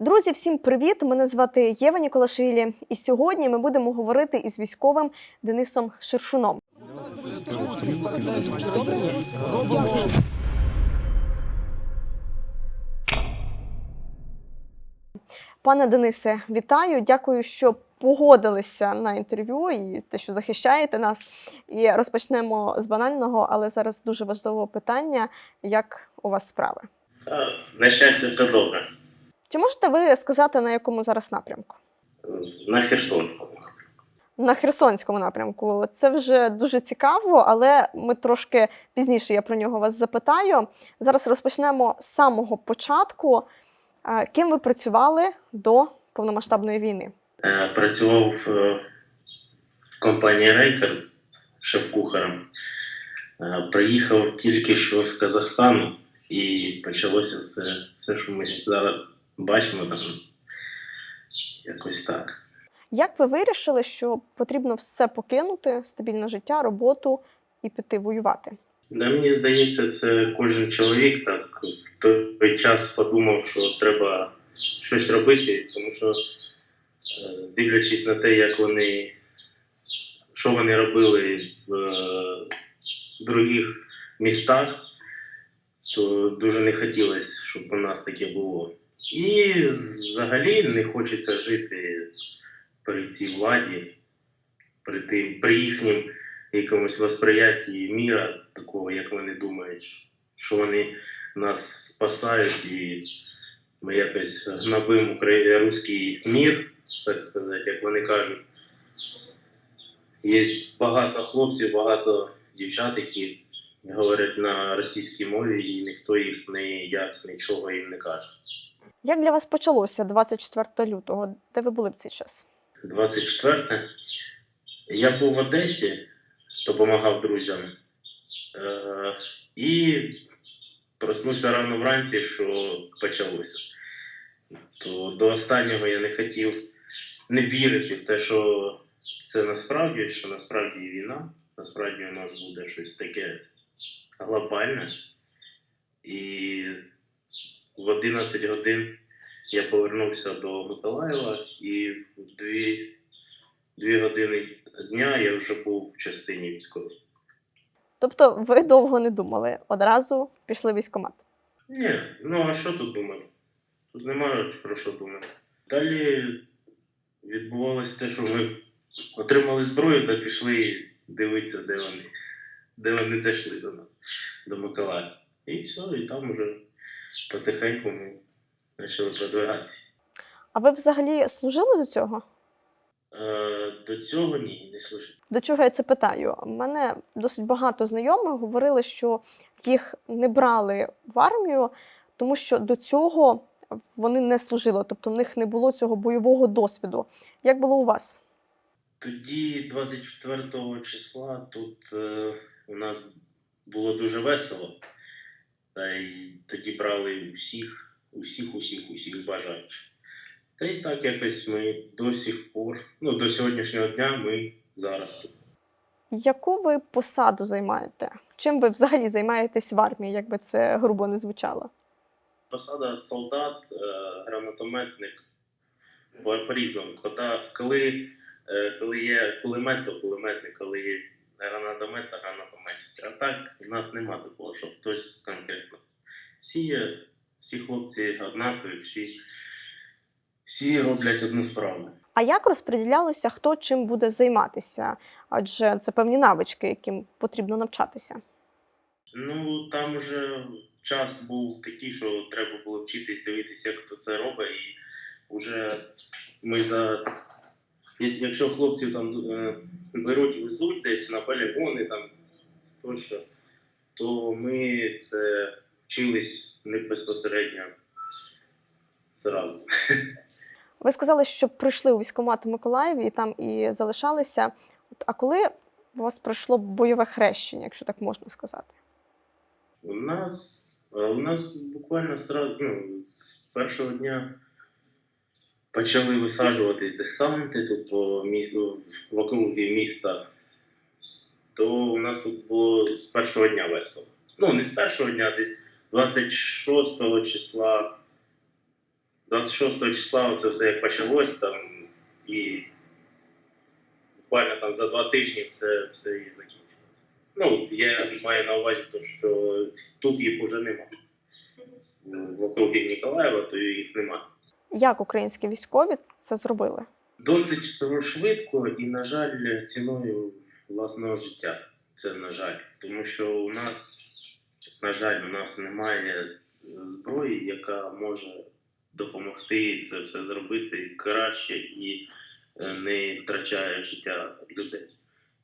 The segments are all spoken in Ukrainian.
Друзі, всім привіт! Мене звати Єва Ніколашвілі, і сьогодні ми будемо говорити із військовим Денисом Шершуном. Пане Денисе, вітаю! Дякую, що погодилися на інтерв'ю і те, що захищаєте нас. І розпочнемо з банального, але зараз дуже важливого питання: як у вас справи? На щастя, все добре. Чи можете ви сказати, на якому зараз напрямку? На Херсонському. На Херсонському напрямку. Це вже дуже цікаво, але ми трошки пізніше я про нього вас запитаю. Зараз розпочнемо з самого початку. Ким ви працювали до повномасштабної війни? Е, Працював е, в компанії Рейкардс шеф-кухарем. Е, Приїхав тільки що з Казахстану і почалося все, все, що ми зараз бачимо там. Якось так. Як ви вирішили, що потрібно все покинути, стабільне життя, роботу і піти воювати? Да, мені здається, це кожен чоловік так в той час подумав, що треба щось робити, тому що е, дивлячись на те, як вони, що вони робили в е, других містах, то дуже не хотілося, щоб у нас таке було. І взагалі не хочеться жити при цій владі, при, тим, при їхнім якомусь восприятті міра, такого, як вони думають, що вони нас спасають і ми якось гнобимо украї- руський мір, так сказати, як вони кажуть. Є багато хлопців, багато дівчат, які говорять на російській мові, і ніхто їх ніяк нічого їм не каже. Як для вас почалося 24 лютого? Де ви були в цей час? 24. Я був в Одесі, допомагав друзям. Е, і проснувся рано вранці, що почалося. То до останнього я не хотів не вірити в те, що це насправді, що насправді війна, насправді у нас буде щось таке глобальне. І в 11 годин я повернувся до Миколаєва і в дві, дві години дня я вже був в частині військовій. Тобто ви довго не думали, одразу пішли в військкомат. Ні, ну а що тут думати? Тут немає про що думати. Далі відбувалося те, що ми отримали зброю та пішли дивитися, де вони, де вони дійшли до нас, до Миколаєва. І все, і там вже потихеньку ми почали продвигатися. А ви взагалі служили до цього? Е, до цього ні, не служив. До чого я це питаю? У мене досить багато знайомих говорили, що їх не брали в армію, тому що до цього вони не служили, тобто в них не було цього бойового досвіду. Як було у вас? Тоді, 24 числа, тут е, у нас було дуже весело. Тоді брали всіх, усіх, усіх, усіх бажаючих. Та й так якось ми до сих пор, ну до сьогоднішнього дня ми зараз тут. Яку ви посаду займаєте? Чим ви взагалі займаєтесь в армії, як би це грубо не звучало? Посада солдат, е, гранатометник по- по-різному. Коли, коли, е, коли є кулемет, то кулеметник, коли є гранатомет, то гранатометник. А так в нас нема такого, щоб хтось конкретно. Всі, всі хлопці однакові, всі, всі роблять одну справу. А як розподілялося, хто чим буде займатися? Адже це певні навички, яким потрібно навчатися. Ну, там уже час був такий, що треба було вчитись дивитися, як хто це робить. І вже ми за. Якщо- хлопців там е, беруть і везуть десь на полігони, там тощо, то ми це вчились не безпосередньо зразу. Ви сказали, що прийшли у військкомат в Миколаєві і там і залишалися. А коли у вас пройшло бойове хрещення, якщо так можна сказати? У нас, у нас буквально сразу, ну, з першого дня почали висаджуватись десанти тут по місту, в округі міста. То у нас тут було з першого дня весело. Ну, не з першого дня, десь 26 числа 26 числа це все як почалось там, і буквально там за два тижні все, все і закінчилось. Ну, я маю на увазі, то, що тут їх уже нема. В округі Ніколаєва, то їх нема. Як українські військові це зробили? Досить швидко і, на жаль, ціною власного життя. Це на жаль. Тому що у нас, на жаль, у нас немає зброї, яка може допомогти це все зробити краще і е, не втрачає життя людей.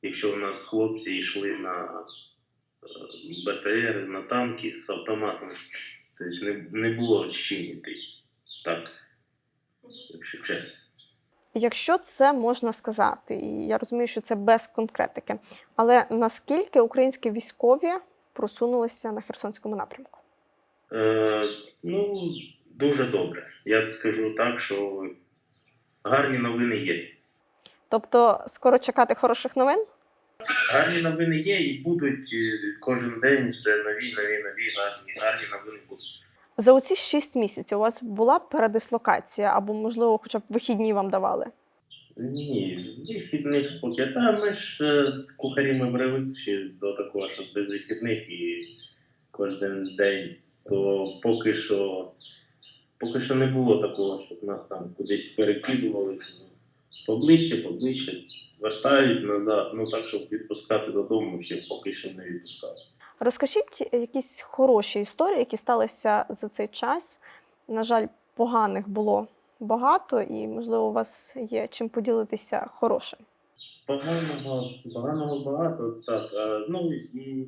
Якщо у нас хлопці йшли на е, БТР, на танки з автоматом, тобто не, було чим. Так, якщо чесно. Якщо це можна сказати, і я розумію, що це без конкретики, але наскільки українські військові просунулися на Херсонському напрямку? Е, ну, дуже добре. Я скажу так, що гарні новини є. Тобто, скоро чекати хороших новин? Гарні новини є і будуть е, кожен день все нові, нові, нові, гарні, гарні новини будуть. За оці 6 місяців у вас була передислокація, або, можливо, хоча б вихідні вам давали? Ні, вихідних поки. Та ми ж е, кухарі ми привикші до такого, що без вихідних і кожен день, то поки що, поки що не було такого, щоб нас там кудись перекидували. Поближче, поближче, вертають назад, ну так, щоб відпускати додому, ще поки що не відпускали. Розкажіть якісь хороші історії, які сталися за цей час. На жаль, поганих було багато, і, можливо, у вас є чим поділитися хорошим. Поганого, поганого багато, так. Ну і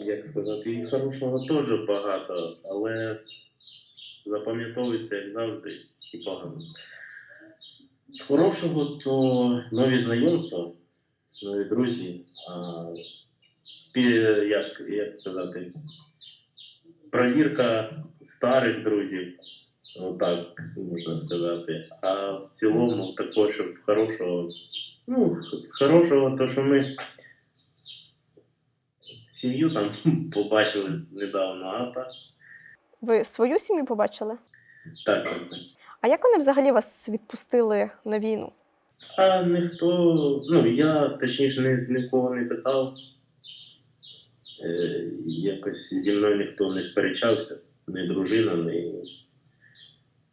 як сказати, і хорошого теж багато, але запам'ятовується, як завжди, і погано. З хорошого то нові знайомства, друзі, як, як сказати, провірка старих друзів, отак можна сказати. А в цілому також, щоб хорошого, ну, з хорошого, то що ми сім'ю там побачили недавно, а так. Ви свою сім'ю побачили? Так, так, так. А як вони взагалі вас відпустили на війну? А ніхто, ну я точніше ні, нікого не питав. Е, якось зі мною ніхто не сперечався, ні дружина, ні,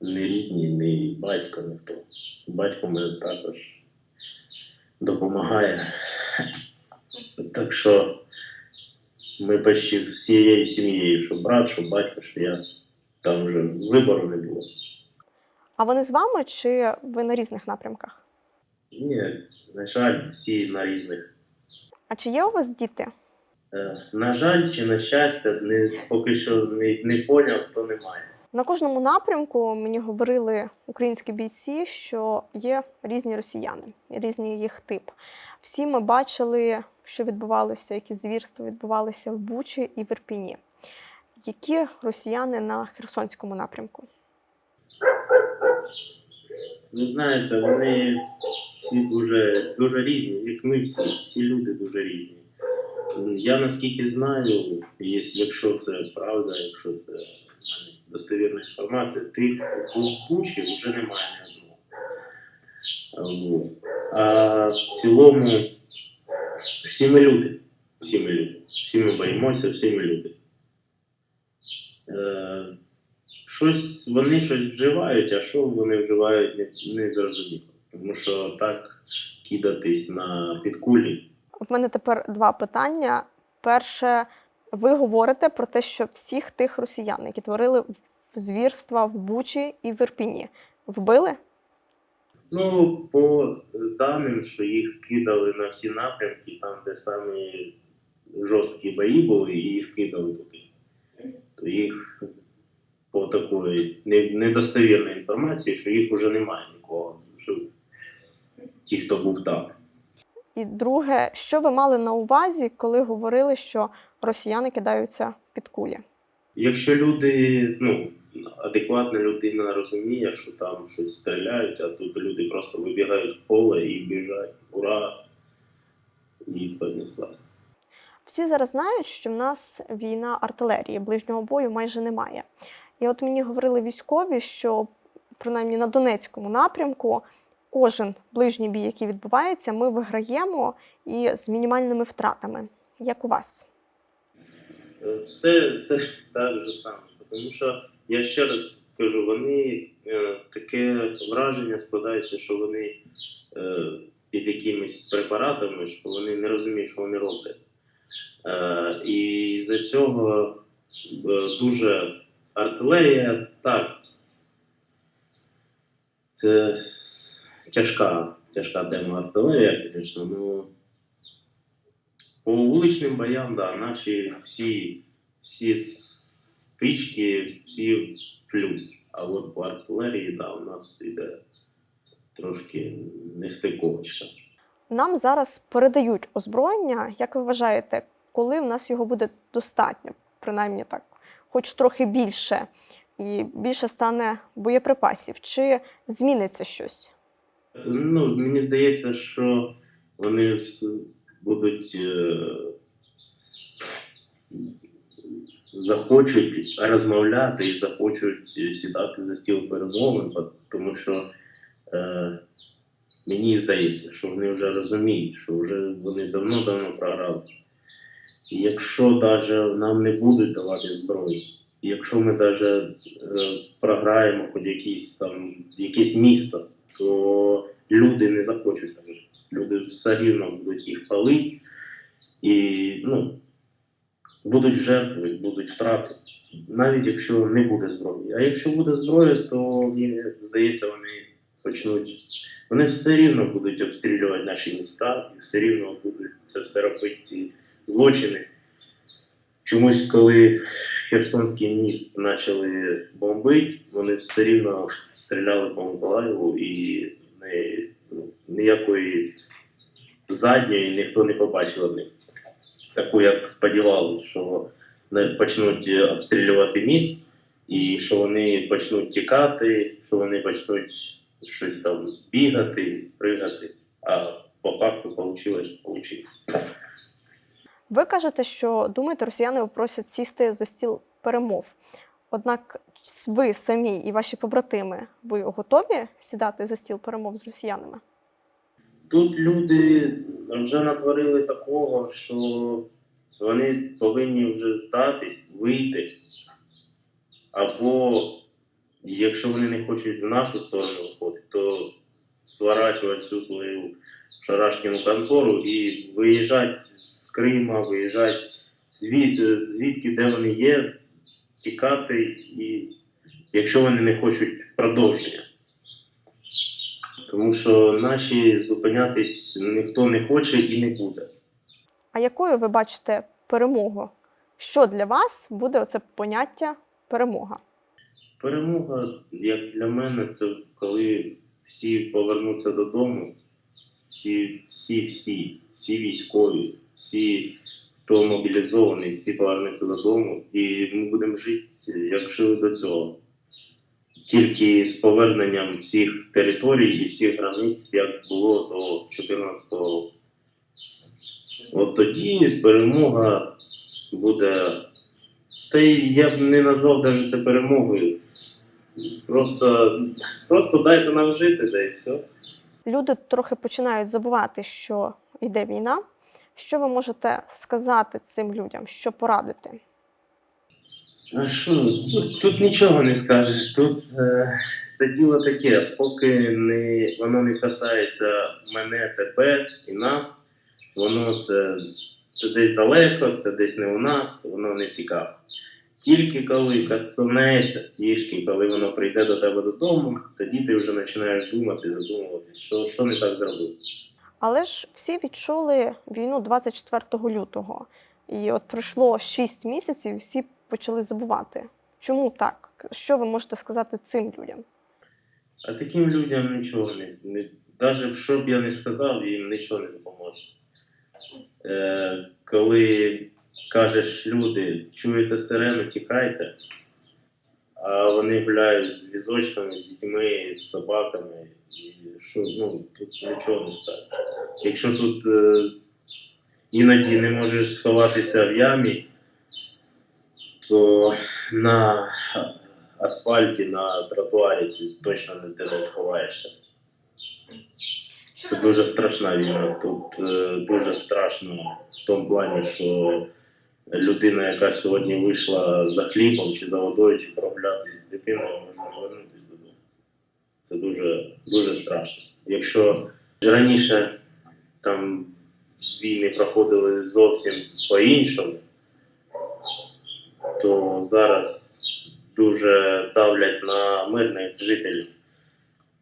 ні рідні, ні батько, ніхто. Батько мене також допомагає. Так що ми почти всією сім'єю, що брат, що батько, що я. Там вже вибору не було. А вони з вами чи ви на різних напрямках? Ні, на жаль, всі на різних. А чи є у вас діти? Е, На жаль, чи на щастя, не, поки що не, не поняв, то немає. На кожному напрямку мені говорили українські бійці, що є різні росіяни, різні їх тип. Всі ми бачили, що відбувалося, які звірства відбувалися в Бучі і в Ірпіні. Які росіяни на Херсонському напрямку? Ви знаєте, вони всі дуже, дуже різні, як ми всі, всі люди дуже різні. Я наскільки знаю, якщо це правда, якщо це достовірна інформація, тих у Бучі вже немає ні одного. А в цілому всі ми люди. Всі ми люди. Всі ми боїмося, всі ми люди. Щось вони щось вживають, а що вони вживають, не, не зрозуміло. Тому що так кидатись на підкулі. В мене тепер два питання. Перше, ви говорите про те, що всіх тих росіян, які творили звірства в Бучі і в Ірпіні, вбили? Ну, по даним, що їх кидали на всі напрямки, там, де самі жорсткі бої були, і їх кидали туди. То їх по такої недостовірної інформації, що їх вже немає нікого. Ті, хто був там. І друге, що ви мали на увазі, коли говорили, що росіяни кидаються під кулі? Якщо люди, ну, адекватна людина розуміє, що там щось стріляють, а тут люди просто вибігають в поле і біжать. Ура! І понеслась. Всі зараз знають, що в нас війна артилерії, ближнього бою майже немає. І от мені говорили військові, що принаймні на Донецькому напрямку кожен ближній бій, який відбувається, ми виграємо і з мінімальними втратами. Як у вас? Е, Все, все так же саме. Тому що я ще раз кажу, вони е, таке враження складається, що вони е, під якимись препаратами, що вони не розуміють, що вони роблять. Е, і з-за цього е, дуже артилерія так. Це тяжка, тяжка тема артилерія, звісно. Ну, по вуличним боям, да, наші всі, всі стички, всі плюс. А от по артилерії, да, у нас іде трошки нестиковочка. Нам зараз передають озброєння. Як ви вважаєте, коли в нас його буде достатньо? Принаймні так, хоч трохи більше, і більше стане боєприпасів? Чи зміниться щось? Ну, мені здається, що вони будуть е, захочуть розмовляти і захочуть сідати за стіл перемовин, тому що е, мені здається, що вони вже розуміють, що вже вони давно-давно програли. Якщо навіть нам не будуть давати зброю, якщо ми навіть е, програємо хоч якісь там якесь місто, то люди не захочуть там жити. Люди все рівно будуть їх палити і ну, будуть жертви, будуть втрати. Навіть якщо не буде зброї. А якщо буде зброя, то мені здається, вони почнуть. Вони все рівно будуть обстрілювати наші міста і все рівно будуть це все робити, злочини. Чомусь, коли Херсонський міст почали бомбити, вони все рівно стріляли по Миколаєву і не, ну, ніякої задньої ніхто не побачив від них. Таку, як сподівалися, що почнуть обстрілювати міст, і що вони почнуть тікати, що вони почнуть щось там бігати, пригати. А по факту вийшло, що вийшло. Ви кажете, що думаєте, росіяни просять сісти за стіл перемов. Однак ви самі і ваші побратими, ви готові сідати за стіл перемов з росіянами? Тут люди вже натворили такого, що вони повинні вже здатись, вийти. Або якщо вони не хочуть в нашу сторону виходити, то сворачувати всю свою шарашкіну контору і виїжджати з Крима, виїжджати звід, звідки, де вони є, тікати, і якщо вони не хочуть продовження. Тому що наші зупинятись ніхто не хоче і не буде. А якою ви бачите перемогу? Що для вас буде оце поняття перемога? Перемога, як для мене, це коли всі повернуться додому, всі, всі, всі, всі військові, всі, хто мобілізований, всі повернуться додому, і ми будемо жити, як жили до цього. Тільки з поверненням всіх територій і всіх границь, як було до 2014 року. От тоді перемога буде. Та я б не назвав навіть це перемогою. Просто, просто дайте нам жити, да і все. Люди трохи починають забувати, що йде війна. Що ви можете сказати цим людям, що порадити? А що, тут, тут нічого не скажеш. Тут е, це діло таке, поки не, воно не касається мене, тебе і нас, воно це, це десь далеко, це десь не у нас, воно не цікаво. Тільки коли коснеться, тільки коли воно прийде до тебе додому, тоді ти вже починаєш думати, задумуватись, що, що не так зробив. Але ж всі відчули війну 24 лютого. І от пройшло 6 місяців, всі почали забувати. Чому так? Що ви можете сказати цим людям? А таким людям нічого не, не навіть що б я не сказав, їм нічого не допоможе. Е, коли кажеш люди, чуєте сирену, тікайте, вони гуляють з візочками, з дітьми, з собаками, і що, ну, тут нічого не скажеш. Якщо тут е, іноді не можеш сховатися в ямі, то на асфальті на тротуарі ти точно не де сховаєшся. Це дуже страшна війна. Тут е, дуже страшно в тому плані, що людина, яка сьогодні вийшла за хлібом чи за водою, чи прогулятись з дитиною, може не повернутися додому. Це дуже, дуже страшно. Якщо раніше там війни проходили зовсім по-іншому, то зараз дуже давлять на мирних жителів,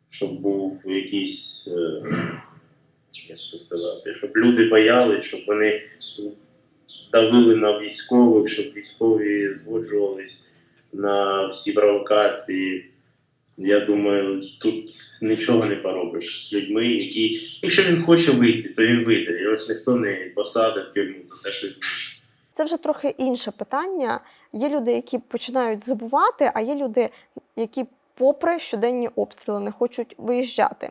щоб був якийсь, е, як це сказати, щоб люди боялись, щоб вони давили на військових, щоб військові згоджувались на всі провокації. Я думаю, тут нічого не поробиш з людьми, які, якщо він хоче вийти, то він вийде. Його ж ніхто не посадить тюрму за те, що він. Це вже трохи інше питання. Є люди, які починають забувати, а є люди, які, попри щоденні обстріли, не хочуть виїжджати.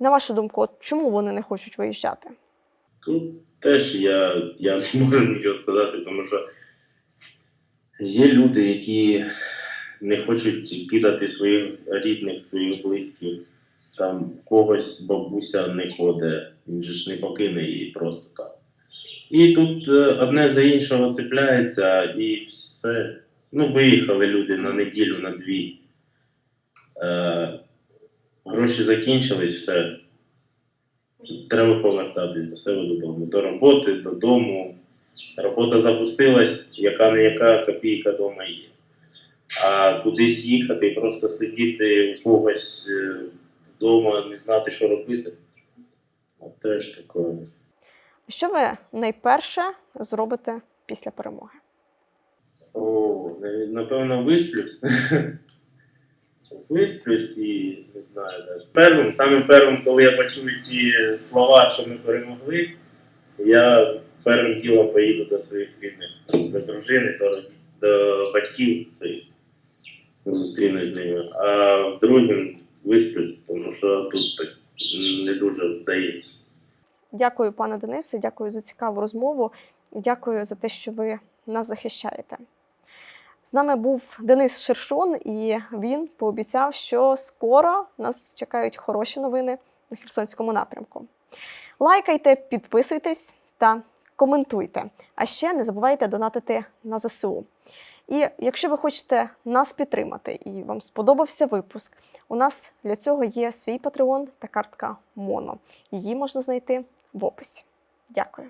На вашу думку, от чому вони не хочуть виїжджати? Тут теж я, я не можу нічого сказати, тому що є люди, які не хочуть кидати своїх рідних, своїх близьких. Там когось бабуся не ходить, він же ж не покине її просто так. І тут е, одне за іншого цепляється, і все. Ну, виїхали люди на неділю, на дві. Е, гроші закінчились, все. Треба повертатись до себе додому, до роботи, додому. Робота запустилась, яка не яка копійка вдома є. А кудись їхати і просто сидіти у когось е, вдома, не знати, що робити. От теж таке. Що ви найперше зробите після перемоги? О, напевно, висплюсь. Висплюсь і не знаю навіть. Первим, самим первим, коли я почую ті слова, що ми перемогли, я першим ділом поїду до своїх рідних, до дружини, до, до батьків своїх. Зустрінусь з ними. А другим висплюсь, тому що тут так не дуже вдається. Дякую, пане Денисе, дякую за цікаву розмову. Дякую за те, що ви нас захищаєте. З нами був Денис Шершун, і він пообіцяв, що скоро нас чекають хороші новини на Херсонському напрямку. Лайкайте, підписуйтесь та коментуйте. А ще не забувайте донатити на ЗСУ. І якщо ви хочете нас підтримати і вам сподобався випуск, у нас для цього є свій Patreon та картка Моно. Її можна знайти в описі. Дякую.